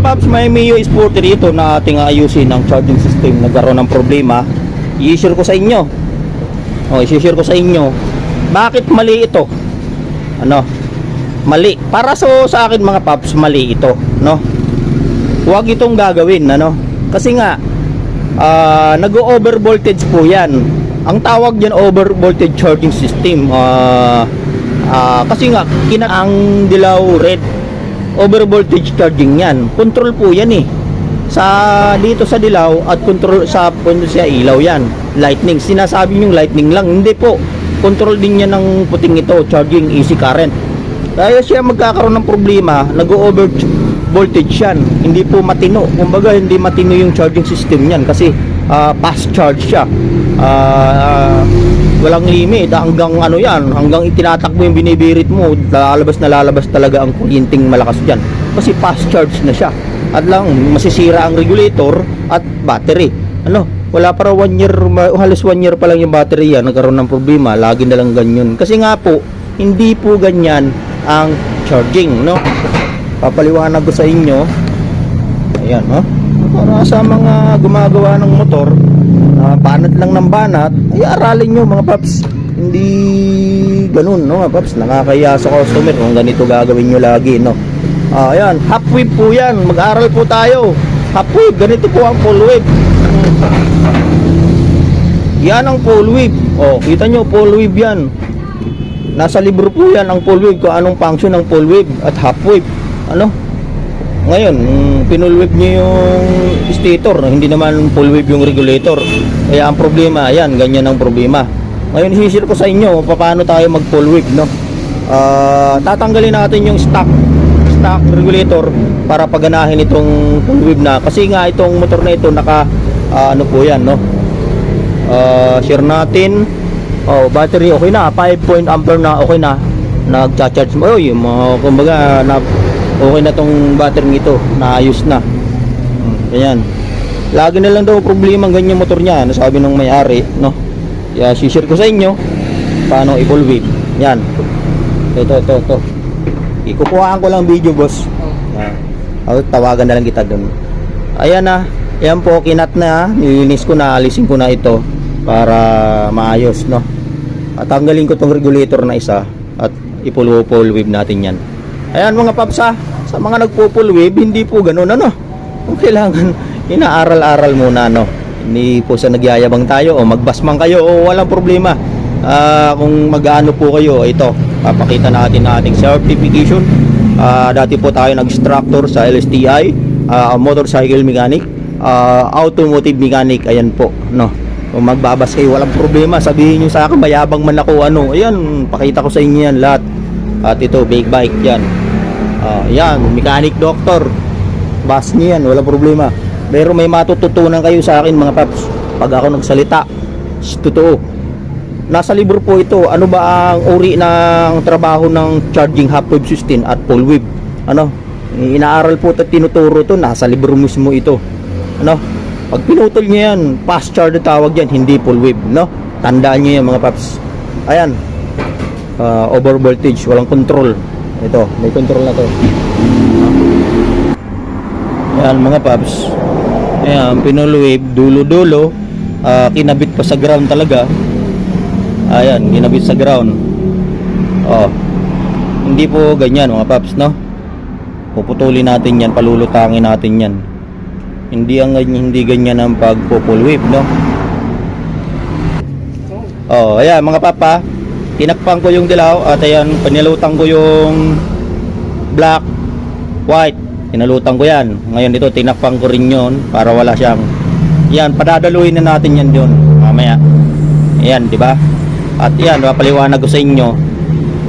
paps, may Mio Sporty dito na ating ayusin ang charging system. Nagkaroon ng problema. I-share ko sa inyo. O, i-share ko sa inyo. Bakit mali ito? Ano? Mali. Para so sa akin mga paps, mali ito, no? Huwag itong gagawin, ano? Kasi nga ah, nag-over voltage po 'yan. Ang tawag diyan over voltage charging system. Ah, ah, kasi nga kina ang dilaw red over voltage charging 'yan. Control po 'yan eh. Sa dito sa dilaw at control sa puno siya ilaw 'yan. Lightning. Sinasabi niyo lightning lang. Hindi po. Control din niya ng puting ito, charging AC current. Kaya siya magkakaroon ng problema, nag-over voltage yan. Hindi po matino. Kumbaga hindi matino yung charging system niyan kasi ah, fast charge siya. Ah, walang limit hanggang ano yan, hanggang itinatakbo yung binibirit mo, lalabas na lalabas talaga ang kuryenteng malakas diyan. Kasi fast charge na siya. At lang masisira ang regulator at battery. Ano? Wala para one year, ma- halos one year pa lang yung battery yan, nagkaroon ng problema, lagi na lang ganyan. Kasi nga po, hindi po ganyan ang charging, no? Papaliwanag ko sa inyo. Ayan, no? Para sa mga gumagawa ng motor, na banat lang ng banat, ay aralin nyo mga paps. Hindi ganun, no mga paps? Nakakaya sa customer kung ganito gagawin nyo lagi, no? Ah, ayan, half wave po yan. Mag-aral po tayo. Half wave, ganito po ang full wave. Yan ang full wave. Oh, kita nyo, full wave yan. Nasa libro po yan ang full wave kung anong function ng full wave at half wave. Ano? Ngayon, mm, pinull wave niyo yung stator, hindi naman full wave yung regulator. Kaya ang problema, ayan, ganyan ang problema. Ngayon, hisir ko sa inyo paano tayo mag full wave, no? Ah, tatanggalin natin yung stock stock regulator para paganahin itong full wave na. Kasi nga itong motor na ito naka ah, ano po yan no? Uh, share natin. Oh battery okay na. 5 point ampere na okay na. Nagcha-charge mo. Oh yung mga kumbaga na okay na tong battery nito. Naayos na ganyan lagi na lang daw problema ganyan motor niya nasabi ng may-ari no? Kaya share ko sa inyo paano wave yan. Ito ito ito. Ikukuhaan ko lang video boss. Oh, tawagan na lang kita doon ayan na yan po kinat na nilinis ko na alisin ko na ito para maayos no? At tanggalin ko tong regulator na isa at ipulupul wave natin yan. Ayan mga papsa sa mga nagpupul wave hindi po ganun ano kailangan inaaral-aral muna no? Hindi po sa nagyayabang tayo o magbasmang kayo o walang problema. Ah, kung mag-ano po kayo ito papakita natin na ating certification. Ah, dati po tayo nag-instructor sa LSTI ah, motorcycle mechanic ah, automotive mechanic ayan po no? Kung magbabas kayo walang problema. Sabihin nyo sa akin mayabang man ako ano? Ayan pakita ko sa inyo yan lahat. At ito big bike yan. Ah, yan mechanic doctor bas niyo yan walang problema. Pero may matututunan kayo sa akin mga paps. Pag ako nagsalita totoo. Nasa libro po ito ano ba ang uri ng trabaho ng charging half wave system at full wave? Ano? Inaaral po at tinuturo to nasa libro mismo ito. Ano? Pag pinutol niyo yan fast charge tawag yan hindi full wave no? Tandaan niyo yan mga paps. Ayan. Ah, over voltage walang control. Ito may control na to ayan mga paps. Ayan pinull wave dulo dulo Ah, kinabit pa sa ground talaga. Ayan ginabit sa ground. Oh. Hindi po ganyan mga paps no? Puputulin natin yan palulutangin natin yan. Hindi ang hindi ganyan ang pag full wave no? Oh ayan mga papa. Tinakpan ko yung dilaw at ayan panilutang ko yung black white tinalutang ko yan ngayon dito tinakpan ko rin yon para wala siyang yan padadaluin na natin yan doon mamaya ayan di ba at yan, papaliwanag ko sa inyo.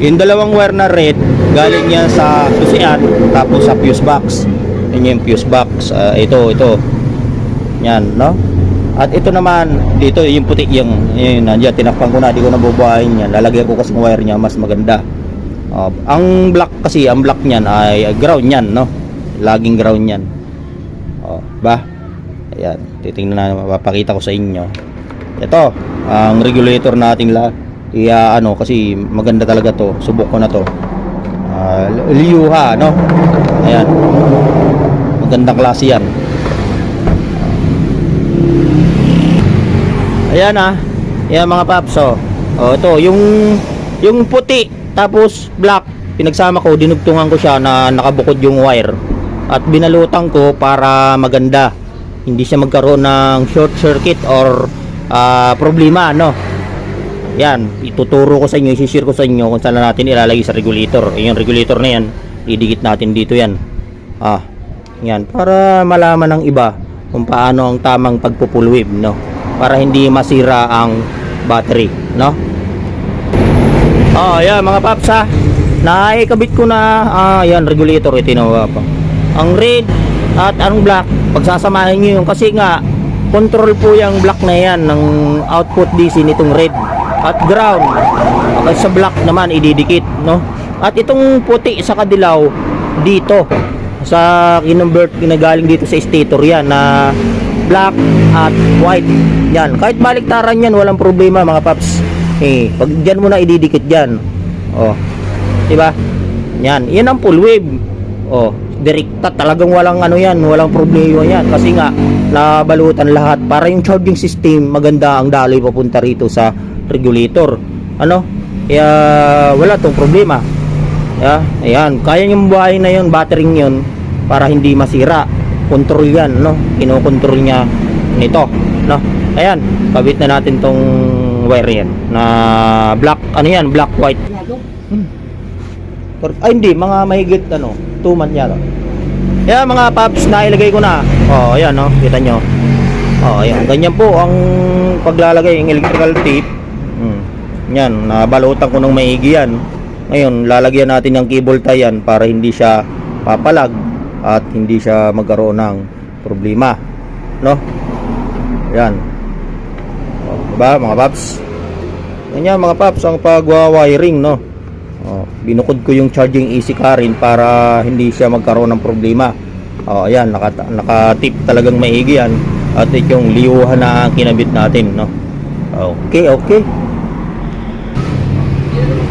Yung dalawang wire na red, galing yan sa susian, tapos sa fuse box. Yan yung fuse box. Ah, ito, ito. Yan, no? At ito naman, dito yung puti yung, yun, nandiyan, tinakpan ko na, di ko nabubuhayin yan. Lalagyan ko kasi ng wire niya, mas maganda. Ah, ang black kasi, ang black niyan ay ground yan, no? Laging ground yan. Oh, ba? Ayan, titingnan na, mapapakita ko sa inyo. Ito, ang regulator nating la iya ano kasi maganda talaga to subok ko na to uh, liyuha no ayan Magandang klase yan. Ayan ah. Ayan mga paps oh. Oh, ito yung yung puti tapos black pinagsama ko dinugtungan ko siya na nakabukod yung wire at binalutan ko para maganda. Hindi siya magkaroon ng short circuit or ah, problema no? Yan ituturo ko sa inyo isishare ko sa inyo kung saan natin ilalagay sa regulator. Eh, yung regulator na yan idikit natin dito yan. Ah yan para malaman ng iba kung paano ang tamang pagpo-full wave no? Para hindi masira ang battery no? Oh, yan mga paps ha. Naikabit ko na ah yan regulator ito na pa. Ang red at ang black pagsasamahin niyo yung kasi nga control po yung black na yan ng output DC nitong red at ground. At sa black naman ididikit, no? At itong puti sa kadilaw dito sa kinonvert ginagaling dito sa stator yan na black at white. Yan, kahit baliktaran yan walang problema mga paps. Eh, pag diyan mo na ididikit diyan. Oh. 'Di ba? Yan, 'yan ang full wave. Oh, direkta talagang walang ano 'yan, walang problema 'yan kasi nga nabalutan lahat para yung charging system maganda ang daloy papunta rito sa regulator. Ano? Kaya wala tong problema. Yeah, ayan, kaya niyong buhayin na 'yon, battery 'yon para hindi masira. Control 'yan, no? Kinokontrol niya nito, no? Ayan, kabit na natin tong wire yan na black ano yan black white. Pero- ay hindi mga mahigit ano 2 man yata yan mga paps nailagay ko na oh ayan no kita nyo oh ayan ganyan po ang paglalagay ng electrical tape hmm. yan nabalutan ko ng maigi yan ngayon lalagyan natin ng cable tie yan para hindi siya papalag at hindi siya magkaroon ng problema no yan Oh, diba mga paps? Ganyan mga paps ang pagwa-wiring no. Oh, binukod ko yung charging AC current para hindi siya magkaroon ng problema. Oh, ayan, naka, naka-tip talagang maigi yan. At yung liuhan na kinabit natin, no. Okay, okay.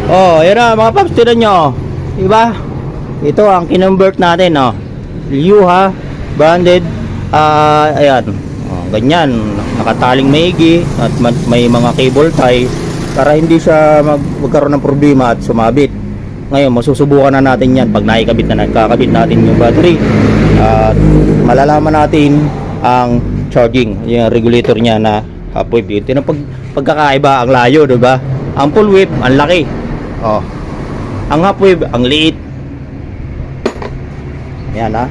Oh, ayan na mga paps, tignan nyo. Diba? Ito ang kinonvert natin, no. Liuha, branded, ah, ayan. Oh, ganyan, nakataling maigi at ma- may mga cable tie para hindi siya mag magkaroon ng problema at sumabit. Ngayon, masusubukan na natin yan pag naikabit na nakakabit natin yung battery. At malalaman natin ang charging, yung regulator niya na half wave. Ito na pag, pagkakaiba ang layo, di ba? Ang full wave, ang laki. Oh. Ang half wave, ang liit. Yan ha.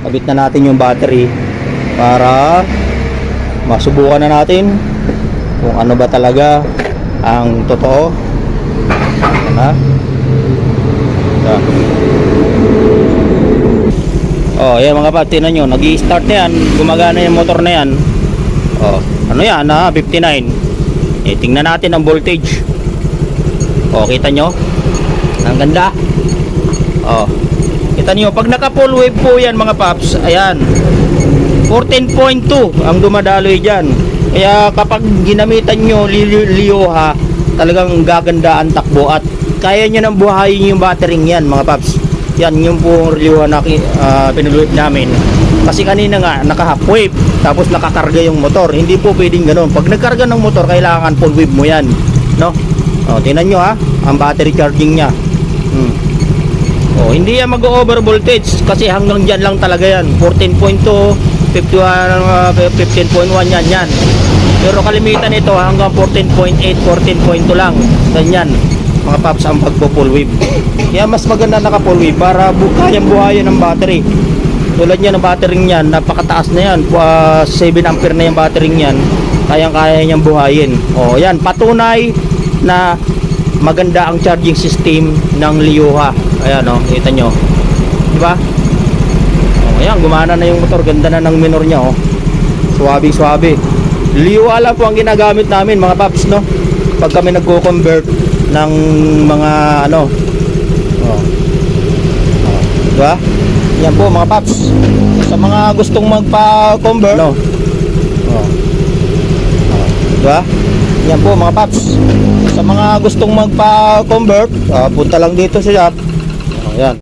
Kabit na natin yung battery para masubukan na natin kung ano ba talaga ang totoo. Ha. Yan. Oh, yan mga pa, tinan nyo, nag start na yan, gumagana yung motor na yan. Oh, ano yan ha, 59. Eh, tingnan natin ang voltage. Oh, kita nyo? Ang ganda. Oh, kita nyo, pag naka full wave po yan mga paps, ayan, 14.2 ang dumadaloy dyan. Kaya kapag ginamitan nyo li- li- liyoha, talagang gaganda ang takbo at kaya nyo nang buhayin yung battery yan mga paps. Yan yung po liyoha na uh, pinulwip namin. Kasi kanina nga naka half wave tapos nakakarga yung motor. Hindi po pwedeng ganun. Pag nagkarga ng motor, kailangan full wave mo yan. No? O, tingnan nyo ha, ang battery charging niya. Hmm. Oh, hindi yan mag-over voltage kasi hanggang diyan lang talaga yan. 14.2, 51, uh, 15.1 yan yan. Pero kalimitan ito hanggang 14.8, 14.2 lang. Ganyan. Mga paps ang pagpo full wave. Kaya mas maganda naka full wave para bu kayang buhayin ng battery. Tulad niyan ng battery niyan, napakataas na yan. Uh, 7 ampere na yung battery niyan. Kayang kaya niyang buhayin. Oh, yan patunay na maganda ang charging system ng Liuha. Ayan oh, kita nyo. Di ba? Oh, ayan, gumana na yung motor. Ganda na ng minor niya oh. Suwabe-suwabe. Liuha lang po ang ginagamit namin mga paps no. Pag kami nagko-convert ng mga ano. Oh. Oh, di ba? Yan po mga paps. Sa mga gustong magpa-convert no. Oh. Oh, di ba? Yan po mga paps. Sa mga gustong magpa-convert, ah, punta lang dito sa shop. Oh, yan.